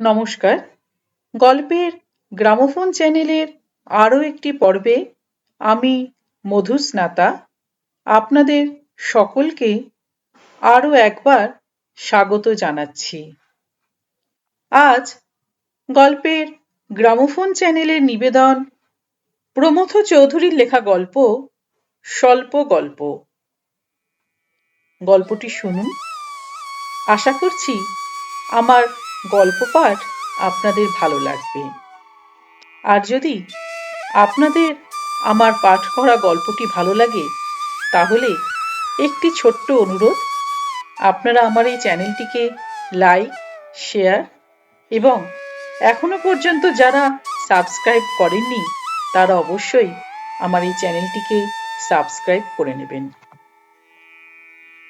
নমস্কার। গল্পের গ্রামোফোন চ্যানেলের আরও একটি পর্বে আমি মধুস্নাতা, আপনাদের সকলকে আরও একবার স্বাগত জানাচ্ছি। আজ গল্পের গ্রামোফোন চ্যানেলের নিবেদন প্রমথ চৌধুরীর লেখা গল্প স্বল্প গল্প। গল্পটি শুনুন। আশা করছি আমার গল্প পাঠ আপনাদের ভালো লাগবে। আর যদি আপনাদের আমার পাঠ করা গল্পটি ভালো লাগে, তাহলে একটি ছোট্ট অনুরোধ, আপনারা আমার এই চ্যানেলটিকে লাইক, শেয়ার এবং এখনও পর্যন্ত যারা সাবস্ক্রাইব করেননি, তারা অবশ্যই আমার এই চ্যানেলটিকে সাবস্ক্রাইব করে নেবেন।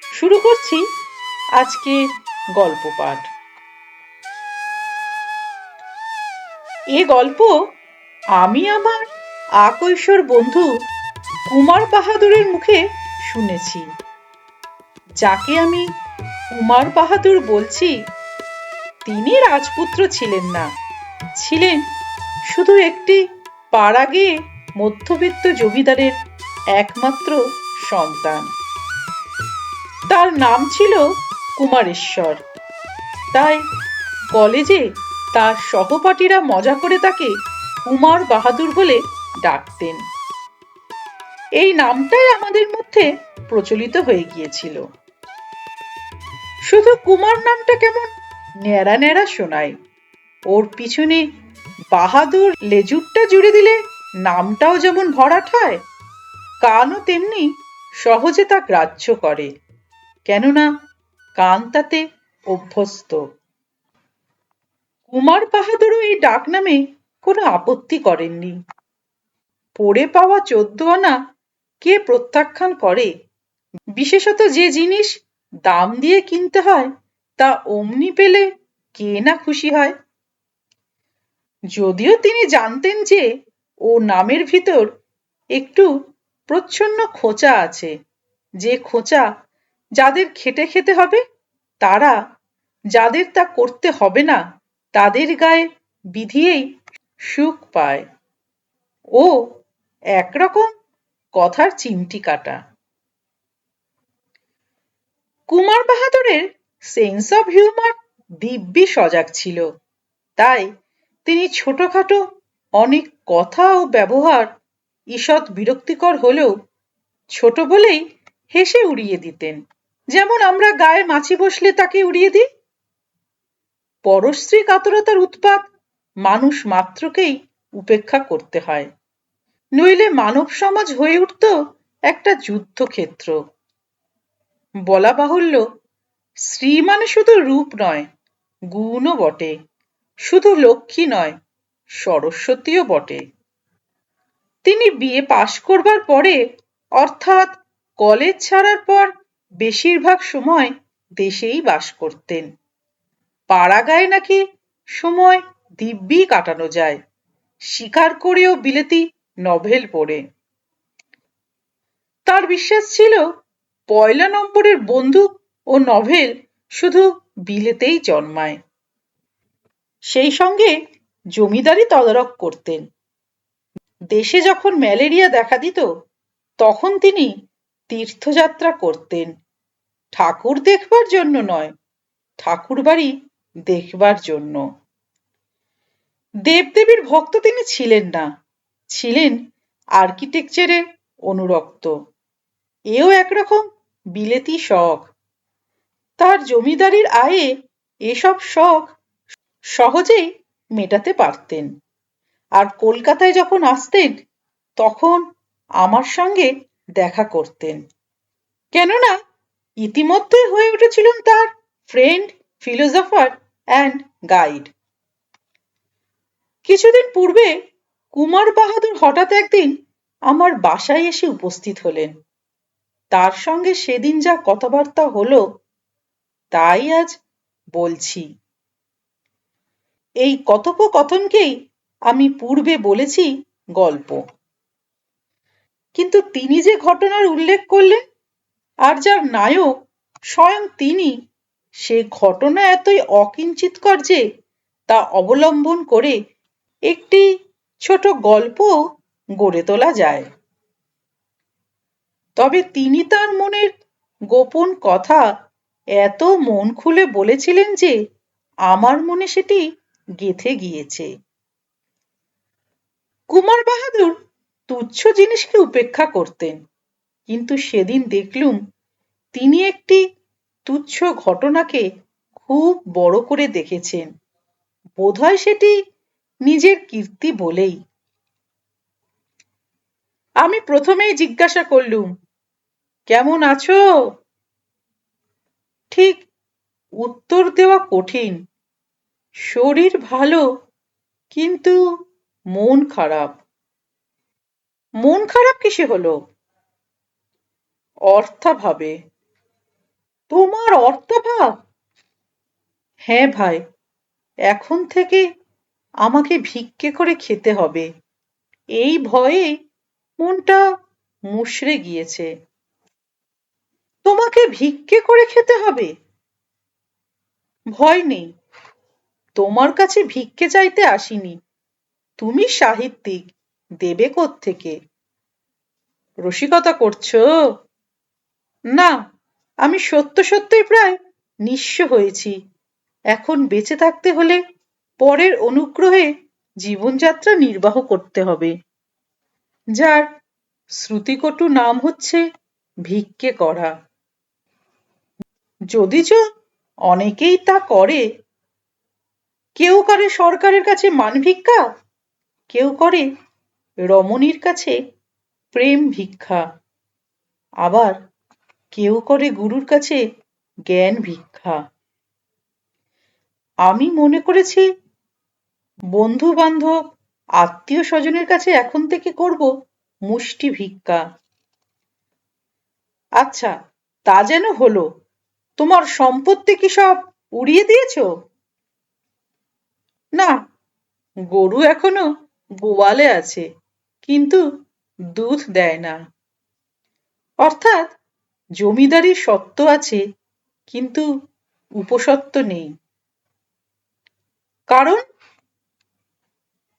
শুরু করছি আজকের গল্প পাঠ। এ গল্প আমি আমার আকৈশোর বন্ধু কুমার বাহাদুরের মুখে শুনেছি। যাকে আমি কুমার বাহাদুর বলছি, তিনি রাজপুত্র ছিলেন না। ছিলেন শুধু একটি পাড়া পাড়াগে মধ্যবিত্ত জমিদারের একমাত্র সন্তান। তার নাম ছিল কুমারেশ্বর। তাই কলেজে তার সহপাঠীরা মজা করে তাকে কুমার বাহাদুর বলে ডাকতেন। এই নামটাই আমাদের মধ্যে প্রচলিত হয়ে গিয়েছিল। শুধু কুমার নামটা কেমন ন্যাড়া ন্যাড়া শোনায়। ওর পিছনে বাহাদুর লেজুরটা জুড়ে দিলে নামটাও যেমন ভরাট হয়, কানও তেমনি সহজে তা গ্রাহ্য করে। কেননা কান তাতে অভ্যস্ত। কুমার বাহাদুরও এই ডাক নামে কোনো আপত্তি করেননি। পড়ে পাওয়া চোদ্দ আনা কে প্রত্যাখ্যান করে? বিশেষত যে জিনিস দাম দিয়ে কিনতে হয়, তা অমনি পেলে কে না খুশি হয়? যদিও তিনি জানতেন যে ও নামের ভিতর একটু প্রচ্ছন্ন খোঁচা আছে, যে খোঁচা যাদের খেটে খেতে হবে, তারা যাদের তা করতে হবে না তাদের গায়ে বিধিয়েই সুখ পায়। ও একরকম কথার চিমটি কাটা। কুমার বাহাদুরের সেন্স অফ হিউমার দিব্যি সজাগ ছিল। তাই তিনি ছোটখাটো অনেক কথা ও ব্যবহার ঈষৎ বিরক্তিকর হলেও ছোট বলেই হেসে উড়িয়ে দিতেন। যেমন আমরা গায়ে মাছি বসলে তাকে উড়িয়ে দিই পরশ্রী কাতরতার উৎপাত মানুষ মাত্রকেই উপেক্ষা করতে হয়। নইলে মানব সমাজ হয়ে উঠত একটা যুদ্ধক্ষেত্র। বলা বাহুল্য, স্ত্রী মানে শুধু রূপ নয়, গুণও বটে। শুধু লক্ষ্মী নয়, সরস্বতীও বটে। তিনি বিয়ে পাশ করবার পরে, অর্থাৎ কলেজ ছাড়ার পর বেশিরভাগ সময় দেশেই বাস করতেন। পাড়াগায় নাকি সময় দিব্যি কাটানো যায়। শিকার করেও বিলেতি নভেল পড়ে। তার বিশ্বাস ছিল পয়লা নম্বরের বন্দুক ও নভেল শুধু বিলেতেই জন্মায়। সেই সঙ্গে জমিদারি তদারক করতেন। দেশে যখন ম্যালেরিয়া দেখা দিত, তখন তিনি তীর্থযাত্রা করতেন। ঠাকুর দেখবার জন্য নয় ঠাকুর বাড়ি দেখবার জন্য। দেবদেবীর ভক্ত তিনি ছিলেন না। ছিলেন আর্কিটেকচারের অনুরক্ত। এও একরকম বিলেতি শখ। তার জমিদারির আয়ে এসব শখ সহজেই মেটাতে পারতেন। আর কলকাতায় যখন আসতেন, তখন আমার সঙ্গে দেখা করতেন। কেননা ইতিমধ্যে হয়ে উঠেছিলেন তার ফ্রেন্ড ফিলোজফার অ্যান্ড গাইড কিছুদিন পূর্বে কুমার বাহাদুর হঠাৎ একদিন আমার বাসায় এসে উপস্থিত হলেন। তার সঙ্গে সেদিন যা কথাবার্তা হলো, তাই আজ বলছি। এই কথোপকথনকেই আমি পূর্বে বলেছি গল্প। কিন্তু তিনি যে ঘটনার উল্লেখ করলেন, আর যার নায়ক স্বয়ং তিনি সে ঘটনা এতই অকিঞ্চিতকর যে তা অবলম্বন করে একটি ছোট গল্প গড়ে তোলা যায়। তবে তিনি তার মনের গোপন কথা এত মন খুলে বলেছিলেন যে আমার মনে সেটি গেথে গিয়েছে। কুমার বাহাদুর তুচ্ছ জিনিসকে উপেক্ষা করতেন, কিন্তু সেদিন দেখলুম তিনি একটি তুচ্ছ ঘটনাকে খুব বড় করে দেখেছেন। বোধহয় সেটি নিজের কীর্তি বলেই। আমি প্রথমেই জিজ্ঞাসা করলুম, কেমন আছো? ঠিক, উত্তর দেওয়া কঠিন। শরীর ভালো, কিন্তু মন খারাপ। মন খারাপ কিসে হলো? অর্থাভাবে। তোমার অর্থাভাব হ্যাঁ ভাই, এখন থেকে আমাকে ভিক্ষে করে খেতে হবে। এই ভয়ে মনটা মুষড়ে গিয়েছে। তোমাকে ভিক্ষে করে খেতে হবে? ভয় নেই। তোমার কাছে ভিক্ষে চাইতে আসিনি। তুমি সাহিত্যিক, দেবে থেকে রসিকতা করছ? না আমি সত্য সত্যই প্রায় নিঃস্ব হয়েছি। এখন বেঁচে থাকতে হলে পরের অনুগ্রহে জীবনযাত্রা নির্বাহ করতে হবে। যার শ্রুতিকটু নাম হচ্ছে ভিক্ষে করা। যদিচ অনেকেই তা করে, কেউ করে সরকারের কাছে মান ভিক্ষা, কেউ করে রমণীর কাছে প্রেম ভিক্ষা। আবার কেউ করে গুরুর কাছে জ্ঞান ভিক্ষা। আমি মনে করেছি বন্ধু বান্ধব আত্মীয় স্বজনের কাছে এখন থেকে করব মুষ্টি ভিক্ষা। আচ্ছা তা যেন হলো, তোমার সম্পত্তি কি সব উড়িয়ে দিয়েছ? না, গরু এখনও গোয়ালে আছে, কিন্তু দুধ দেয় না। অর্থাৎ জমিদারি সত্ত্ব আছে, কিন্তু উপসত্ত্ব নেই। কারণ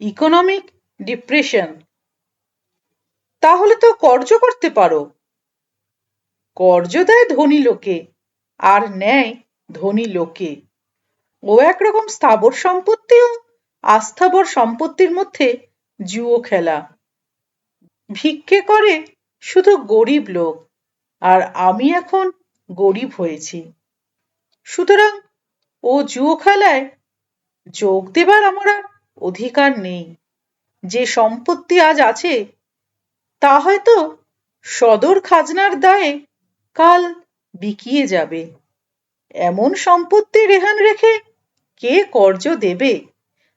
ইকোনমিক ডিপ্রেশন তাহলে তো কর্জ করতে পারো। কর্জ দেয় ধনী লোকে, আর নেয় ধনী লোকে। ও একরকম স্থাবর সম্পত্তি ও আস্থাবর সম্পত্তির মধ্যে জুয়ো খেলা। ভিক্ষে করে শুধু গরিব লোক। আর আমি এখন গরিব হয়েছি। সুতরাং ও জুয়ো খেলায় যোগ দেবার আমার আর অধিকার নেই। যে সম্পত্তি আজ আছে, তা হয়তো সদর খাজনার দায়ে কাল বিকিয়ে যাবে। এমন সম্পত্তি রেহান রেখে কে কর্য দেবে?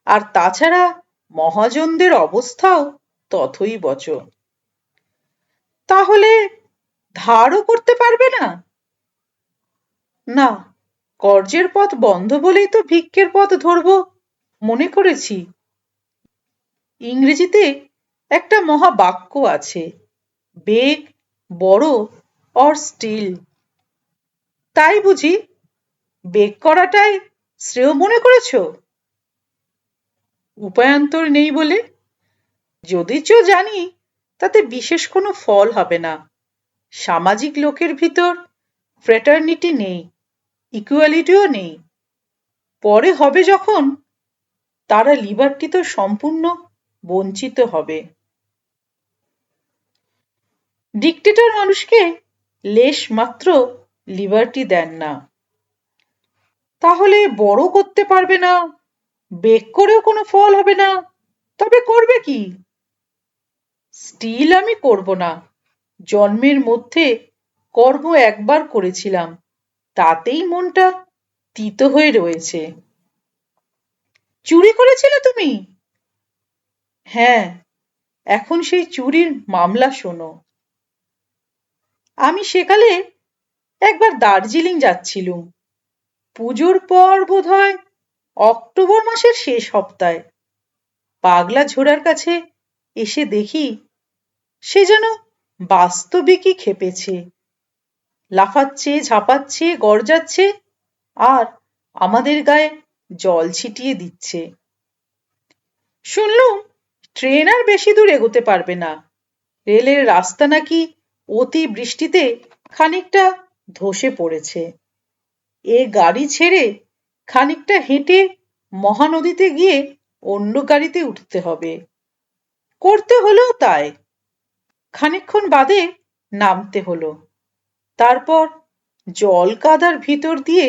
আর তাছাড়া মহাজনদের অবস্থাও তথই বচ তাহলে ধারও করতে পারবে না? না কর্জের পথ বন্ধ বলেই তো ভিক্ষের পথ ধরব, মনে করেছি। ইংরেজিতে একটা মহাবাক্য আছে, বেগ, বড়, অর স্টিল। তাই বুঝি বেগ করাটাই শ্রেয় মনে করেছ? উপায়ান্তর নেই বলে? যদি যদিচ জানি, তাতে বিশেষ কোনো ফল হবে না। সামাজিক লোকের ভিতর ফ্রেটার্নিটি নেই ইকুয়ালিটিও নেই। পরে হবে যখন তারা লিবার্টি তো সম্পূর্ণ বঞ্চিত হবে। ডিকটেটর মানুষকে লেশ মাত্র লিবার্টি দেন না। তাহলে বড় করতে পারবে না বেক করেও কোনো ফল হবে না, তবে করবে কি? স্টিল আমি করব না। জন্মের মধ্যে কর্ম একবার করেছিলাম, তাতেই মনটা তিত হয়ে রয়েছে। চুরি করেছিলে তুমি? হ্যাঁ এখন সেই চুরির মামলা শোনো। আমি সেকালে একবার দার্জিলিং যাচ্ছিলুম। পুজোর পর বোধ হয় অক্টোবর মাসের শেষ সপ্তাহে পাগলা ঝোড়ার কাছে এসে দেখি সে যেন বাস্তবিকই খেপেছে? লাফাচ্ছে, ঝাঁপাচ্ছে, গরজাচ্ছে, আর আমাদের গায়ে জল ছিটিয়ে দিচ্ছে। শুনলুম, ট্রেন আর বেশি দূর এগোতে পারবে না। রেলের রাস্তা নাকি অতি বৃষ্টিতে খানিকটা ধসে পড়েছে। এ গাড়ি ছেড়ে খানিকটা হেঁটে মহানদীতে গিয়ে অন্য গাড়িতে উঠতে হবে। করতে হলো তাই। খানিকক্ষণ বাদে নামতে হলো। তারপর জল কাদার ভিতর দিয়ে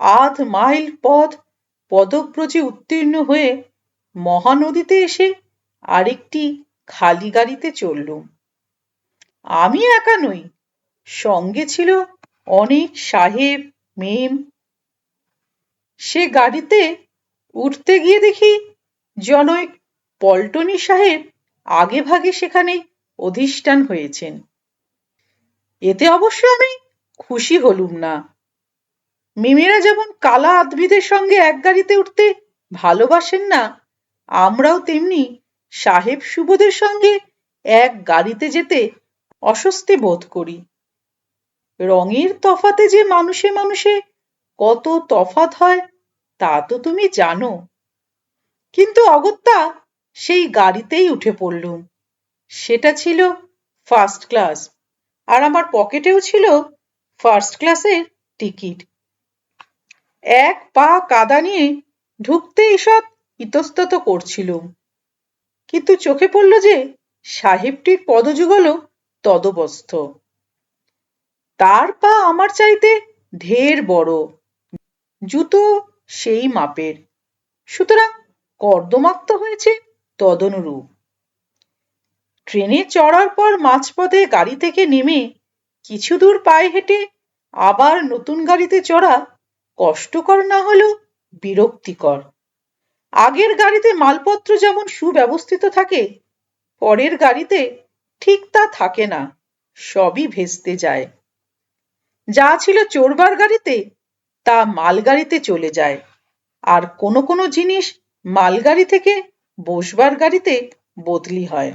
আধ মাইল পথ পদব্রজে উত্তীর্ণ হয়ে মহানদীতে এসে আরেকটি খালি গাড়িতে চললুম আমি একা নই, সঙ্গে ছিল অনেক সাহেব, মেম। সে গাড়িতে উঠতে গিয়ে দেখি জনৈক পল্টনি সাহেব আগে ভাগে সেখানে অধিষ্ঠান হয়েছেন। এতে অবশ্য আমি খুশি হলুম না। মিমেরা যেমন কালা আদমিদের সঙ্গে এক গাড়িতে উঠতে ভালোবাসেন না, আমরাও তেমনি সাহেব সুবোধের সঙ্গে এক গাড়িতে যেতে অস্বস্তি বোধ করি। রঙের তফাতে যে মানুষে মানুষে কত তফাত হয়, তা তো তুমি জানো। কিন্তু অগত্যা সেই গাড়িতেই উঠে পড়লুম। সেটা ছিল ফার্স্ট ক্লাস আর আমার পকেটেও ছিল ফার্স্ট ক্লাসের টিকিট এক পা কাদা নিয়ে ঢুকতে ঈষৎ ইতস্তত করছিলুম কিন্তু চোখে পড়ল যে সাহেবটির পদযুগল তদবস্থ। তার পা আমার চাইতে ঢের বড়, জুতো সেই মাপের। সুতরাং কর্দমাক্ত হয়েছে তদনুরূপ। ট্রেনে চড়ার পর মাঝপথে গাড়ি থেকে নেমে কিছু দূর পায়ে হেঁটে আবার নতুন গাড়িতে চড়া কষ্টকর না হলেও বিরক্তিকর। আগের গাড়িতে মালপত্র যেমন সুব্যবস্থিত থাকে, পরের গাড়িতে ঠিক তা থাকে না, সবই ভেস্তে যায়। যা ছিল চোরবার গাড়িতে, তা মালগাড়িতে চলে যায়। আর কোনো কোনো জিনিস মালগাড়ি থেকে বসবার গাড়িতে বদলি হয়।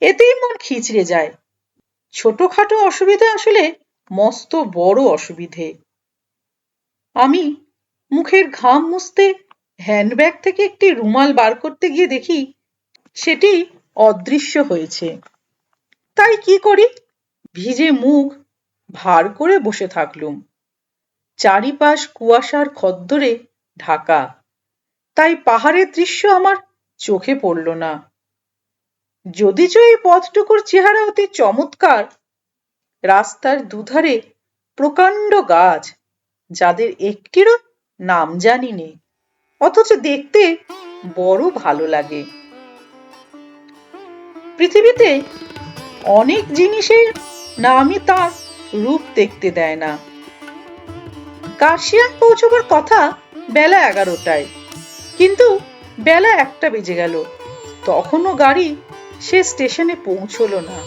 এতেই মন খিচড়ে যায়। ছোটখাটো অসুবিধা আসলে মস্ত বড় অসুবিধে। আমি মুখের ঘাম মুছতে হ্যান্ডব্যাগ থেকে একটি রুমাল বার করতে গিয়ে দেখি সেটি অদৃশ্য হয়েছে। তাই কি করি? ভিজে মুখ ভার করে বসে থাকলুম। চারিপাশ কুয়াশার খদ্দরে ঢাকা। তাই পাহাড়ের দৃশ্য আমার চোখে পড়ল না। যদিচ এই পথটুকুর চেহারা অতি চমৎকার, রাস্তার দুধারে প্রকাণ্ড গাছ, যাদের একটিরও নাম জানি নে অথচ দেখতে বড় ভালো লাগে। পৃথিবীতে অনেক জিনিসের নামই তার রূপ দেখতে দেয় না। কার্শিয়াং পৌঁছবার কথা বেলা এগারোটায়, কিন্তু বেলা একটা বেজে গেল, তখনও গাড়ি সে স্টেশনে পৌঁছলো না।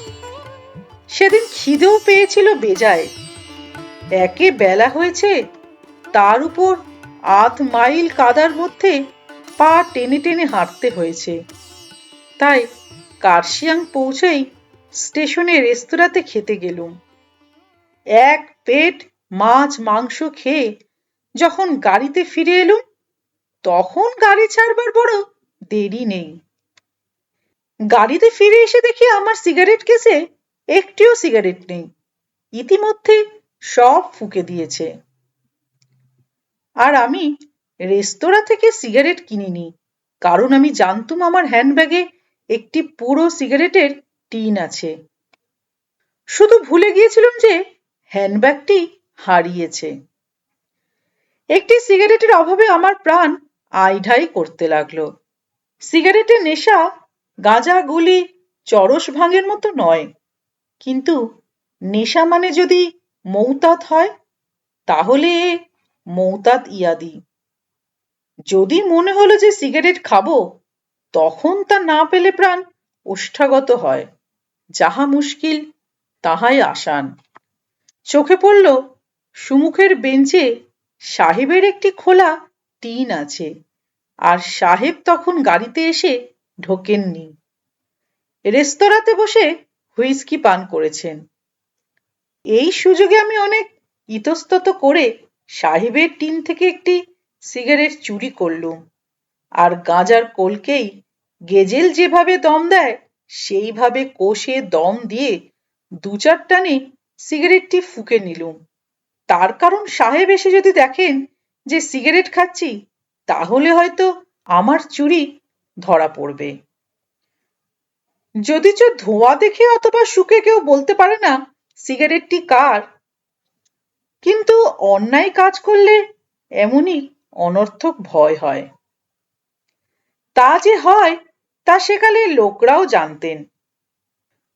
সেদিন খিদেও পেয়েছিল বেজায়। একে বেলা হয়েছে, তার উপর আধ মাইল কাদার মধ্যে পা টেনে টেনে হাঁটতে হয়েছে। তাই কার্শিয়াং পৌঁছেই স্টেশনে রেস্তোরাঁতে খেতে গেলুম। এক পেট মাছ মাংস খেয়ে যখন গাড়িতে ফিরে এলুম, তখন গাড়ি ছাড়বার বড় দেরি নেই। গাড়িতে ফিরে এসে দেখি আমার সিগারেট কেসে একটিও সিগারেট নেই। ইতিমধ্যে সব ফুকে দিয়েছে। আর আমি রেস্তোরাঁ থেকে সিগারেট কিনিনি, কারণ আমি জানতুম আমার হ্যান্ডব্যাগে একটি পুরো সিগারেটের টিন আছে। শুধু ভুলে গিয়েছিলাম যে হ্যান্ডব্যাগটি হারিয়েছে। একটি সিগারেটের অভাবে আমার প্রাণ আইঢাই করতে লাগল। সিগারেটের নেশা গাঁজা গুলি চরস ভাঙের মতো নয়। কিন্তু নেশা মানে যদি মৌতাত হয়, তাহলে মৌতাত ইয়াদি। যদি মনে হলো যে সিগারেট খাব, তখন তা না পেলে প্রাণ ওষ্ঠাগত হয়। যাহা মুশকিল, তাহাই আসান। চোখে পড়ল, সুমুখের বেঞ্চে সাহেবের একটি খোলা টিন আছে। আর সাহেব তখন গাড়িতে এসে ঢোকেননি। রেস্তোরাঁতে বসে হুইস্কি পান করেছেন। এই সুযোগে আমি অনেক ইতস্তত করে সাহেবের টিন থেকে একটি সিগারেট চুরি করলুম। আর গাঁজার কোলকেই গেজেল যেভাবে দম দেয়, সেইভাবে কোষে দম দিয়ে দু চার টানে সিগারেটটি ফুঁকে নিলুম। তার কারণ সাহেব এসে যদি দেখেন যে সিগারেট খাচ্ছি, তাহলে হয়তো আমার চুরি ধরা পড়বে। যদিচ ধোঁয়া দেখে অথবা শুকে কেউ বলতে পারে না, সিগারেটটি কার? কিন্তু অন্যায় কাজ করলে এমনই অনর্থক ভয় হয়। তা যে হয়, তা সেকালে লোকরাও জানতেন।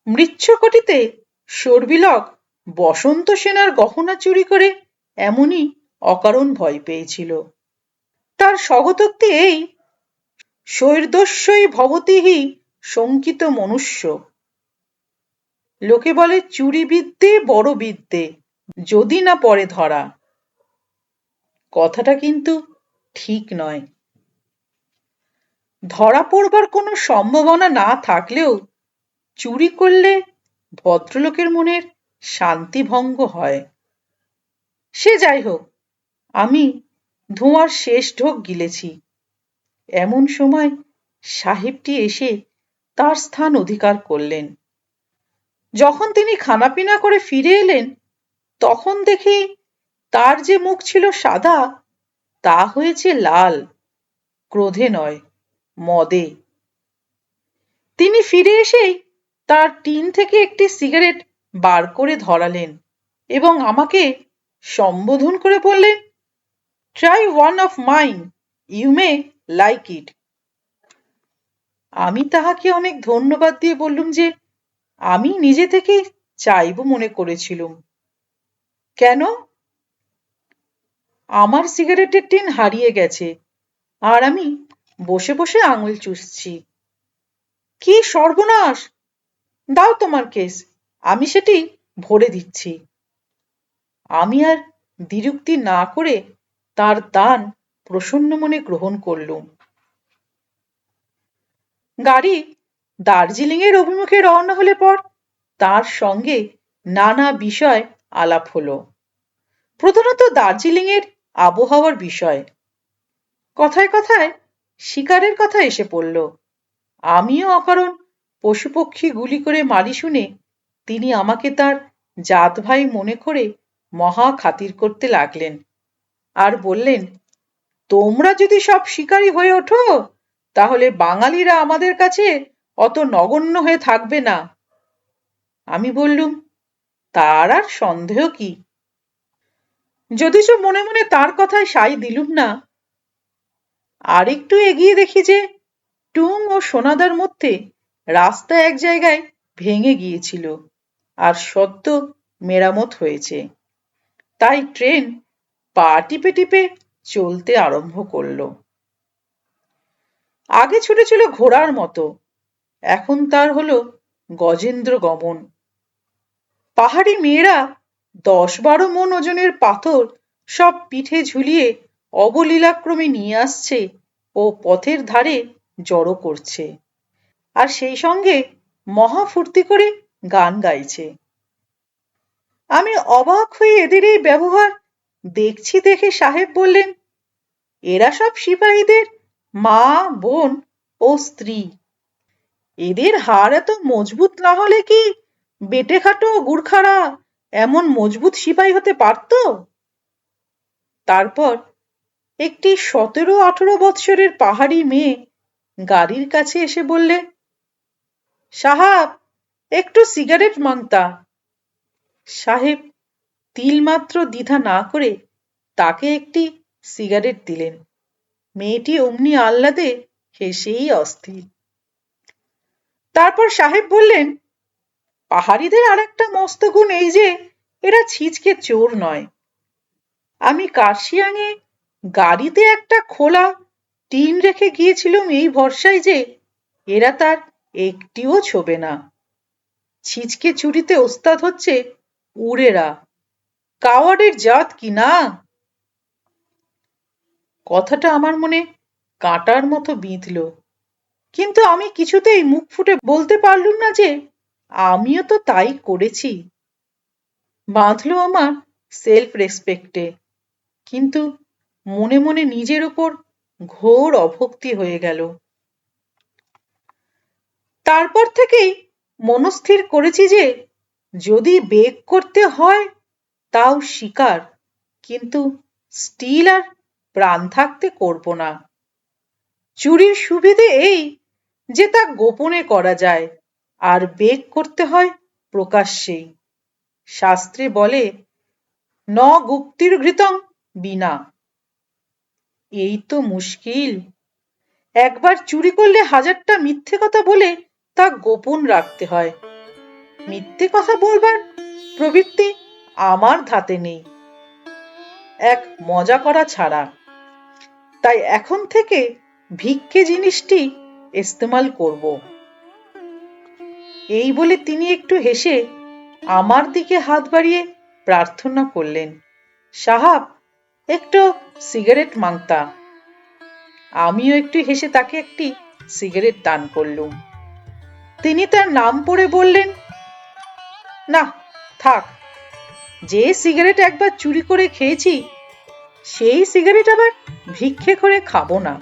মৃচ্ছকটিতে সর্বিলক বসন্ত সেনার গহনা চুরি করে এমনই অকারণ ভয় পেয়েছিল। তার স্বগতোক্তি এই শৈর্দস্যই ভবতিহি শঙ্কিত মনুষ্য। লোকে বলে, চুরি বিদ্যে, বড় বিদ্যে, যদি না পরে ধরা। কথাটা কিন্তু ঠিক নয়। ধরা পড়বার কোনো সম্ভাবনা না থাকলেও চুরি করলে ভদ্রলোকের মনের শান্তি ভঙ্গ হয়। সে যাই হোক, আমি ধোঁয়ার শেষ ঢোক গিলেছি। এমন সময় সাহেবটি এসে তার স্থান অধিকার করলেন। যখন তিনি খানাপিনা করে ফিরে এলেন, তখন দেখি তার যে মুখ ছিল সাদা, তা হয়েছে লাল, ক্রোধে নয়, মদে। তিনি ফিরে এসেই তার টিন থেকে একটি সিগারেট বার করে ধরালেন এবং আমাকে সম্বোধন করে বললেন try one of mine you may like it আমি তাহাকে অনেক ধন্যবাদ দিয়ে বললুম যে, আমি নিজে থেকেই চাইব মনে করেছিলুম। কেন? আমার সিগারেটের টিন হারিয়ে গেছে, আর আমি বসে বসে আঙুল চুষছি। কি সর্বনাশ! দাও তোমার কেস, আমি সেটি ভরে দিচ্ছি। আমি আর দ্বিরুক্তি না করে তার দান প্রসন্ন মনে গ্রহণ করলুম। গাড়ি দার্জিলিং এর অভিমুখে রওনা হলে পর তার সঙ্গে নানা বিষয় আলাপ হলো। প্রধানত দার্জিলিং এর আবহাওয়ার বিষয়। কথায় কথায় শিকারের কথা এসে পড়ল। আমিও অকারণ পশুপক্ষী গুলি করে মারি শুনে তিনি আমাকে তার জাত ভাই মনে করে মহা খাতির করতে লাগলেন আর বললেন তোমরা যদি সব শিকারী হয়ে ওঠো, তাহলে বাঙালিরা আমাদের কাছে অত নগণ্য হয়ে থাকবে না। আমি বললুম, তার আর সন্দেহ কি? যদিচ মনে মনে তার কথায় সাই দিলুম না আর একটু এগিয়ে দেখি যে টুং ও সোনাদার মধ্যে রাস্তা এক জায়গায় ভেঙে গিয়েছিল আর সদ্য মেরামত হয়েছে। তাই ট্রেন পা টিপে টিপে চলতে আরম্ভ করল। আগে ছুটেছিল ঘোড়ার মতো, এখন তার হলো গজেন্দ্র গমন। পাহাড়ি মেয়েরা দশ বারো মন ওজনের পাথর সব পিঠে ঝুলিয়ে অবলীলাক্রমে নিয়ে আসছে ও পথের ধারে জড়ো করছে। আর সেই সঙ্গে মহা ফুর্তি করে গান গাইছে। আমি অবাক হয়ে এদের এই ব্যবহার দেখছি দেখে সাহেব বললেন, এরা সব সিপাহীদের মা, বোন ও স্ত্রী। এদের হাড় এত মজবুত না হলে কি বেটে খাটো গুর্খারা এমন মজবুত সিপাহী হতে পারত? তারপর একটি সতেরো আঠারো বৎসরের পাহাড়ি মেয়ে গাড়ির কাছে এসে বললে, সাহাব, একটু সিগারেট মাংতা। সাহেব তিলমাত্র দ্বিধা না করে তাকে একটি সিগারেট দিলেন। মেয়েটি অমনি আহ্লাদে হেসেই অস্থির। তারপর সাহেব বললেন, পাহাড়িদের আর একটা মস্ত গুণ এই যে, এরা ছিচকে চোর নয়। আমি কার্শিয়াঙে গাড়িতে একটা খোলা টিন রেখে গিয়েছিলাম এই ভরসায় যে, এরা তার একটিও ছোবে না। ছিচকে চুরিতে ওস্তাদ হচ্ছে উড়েরা। কাওয়ার্ডের জাত কি না? কথাটা আমার মনে কাঁটার মতো বিঁধল। কিন্তু আমি কিছুতেই মুখ ফুটে বলতে পারলুম না যে আমিও তো তাই করেছি। বাঁধলো আমার সেলফ রেসপেক্টে কিন্তু মনে মনে নিজের ওপর ঘোর অভক্তি হয়ে গেল। তারপর থেকেই মনস্থির করেছি যে যদি বেগ করতে হয় তাও শিকার, কিন্তু স্টিল আর প্রাণ থাকতে করব না। চুরির সুবিধে এই যে তা গোপনে করা যায়, আর বেগ করতে হয় প্রকাশ্যেই। শাস্ত্রে বলে, ন গুপ্তির ঘৃতং বিনা। এই তো মুশকিল। একবার চুরি করলে হাজারটা মিথ্যে কথা বলে তা গোপন রাখতে হয়। মিথ্যে কথা বলবার প্রবৃত্তি আমার ধাতে নেই। এক মজা করা ছাড়া। তাই এখন থেকে ভিক্ষে জিনিসটি ইস্তেমাল করব। এই বলে তিনি একটু হেসে আমার দিকে হাত বাড়িয়ে প্রার্থনা করলেন, সাহাব, একটু সিগারেট মাংতা। আমিও একটু হেসে তাকে একটি সিগারেট দান করলুম। তিনি তার নাম পড়ে বললেন, না, থাক যে সিগারেট একবার চুরি করে খেয়েছি, সেই সিগারেট আবার ভিক্ষে করে খাব না।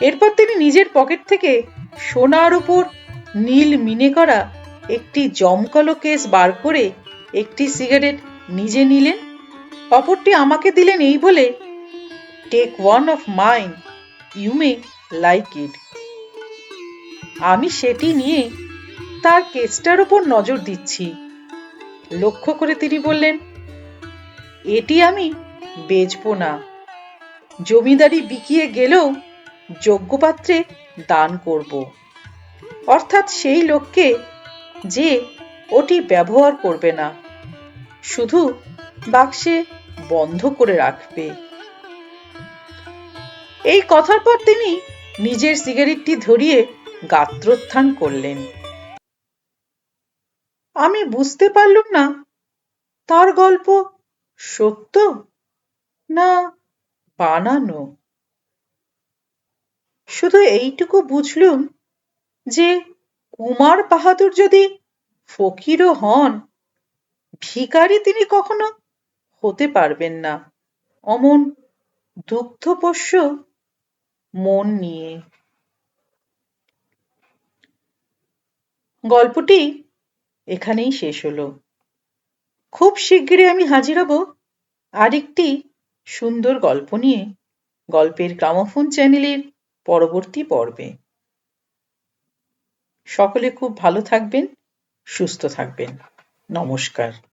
এরপর তিনি নিজের পকেট থেকে সোনার উপর নীল মিনে করা একটি জমকালো কেস বার করে একটি সিগারেট নিজে নিলেন, অপরটি আমাকে দিলেন এই বলে take one of mine you may like it আমি সেটি নিয়ে তার কেসটার উপর নজর দিচ্ছি। লক্ষ্য করে তিনি বললেন, এটি আমি বেচব না। জমিদারি বিকিয়ে গেলেও যোগ্যপাত্রে দান করব। অর্থাৎ সেই লোককে যে ওটি ব্যবহার করবে না, শুধু বাক্সে বন্ধ করে রাখবে। এই কথার পর তিনি নিজের সিগারেটটি ধরিয়ে গাত্রোত্থান করলেন। আমি বুঝতে পারলুম না। তার গল্প সত্য না বানানো? শুধু এইটুকু বুঝলুম যে কুমার বাহাদুর যদি ফকিরও হন ভিকারি তিনি কখনো হতে পারবেন না। অমন দুগ্ধপোষ্য মন নিয়ে। গল্পটি এখানেই শেষ হলো। খুব শিগগিরই আমি হাজির হব আরেকটি সুন্দর গল্প নিয়ে, গল্পের গ্রামোফোন চ্যানেলের পরবর্তী পর্বে। সকলে খুব ভালো থাকবেন, সুস্থ থাকবেন। নমস্কার।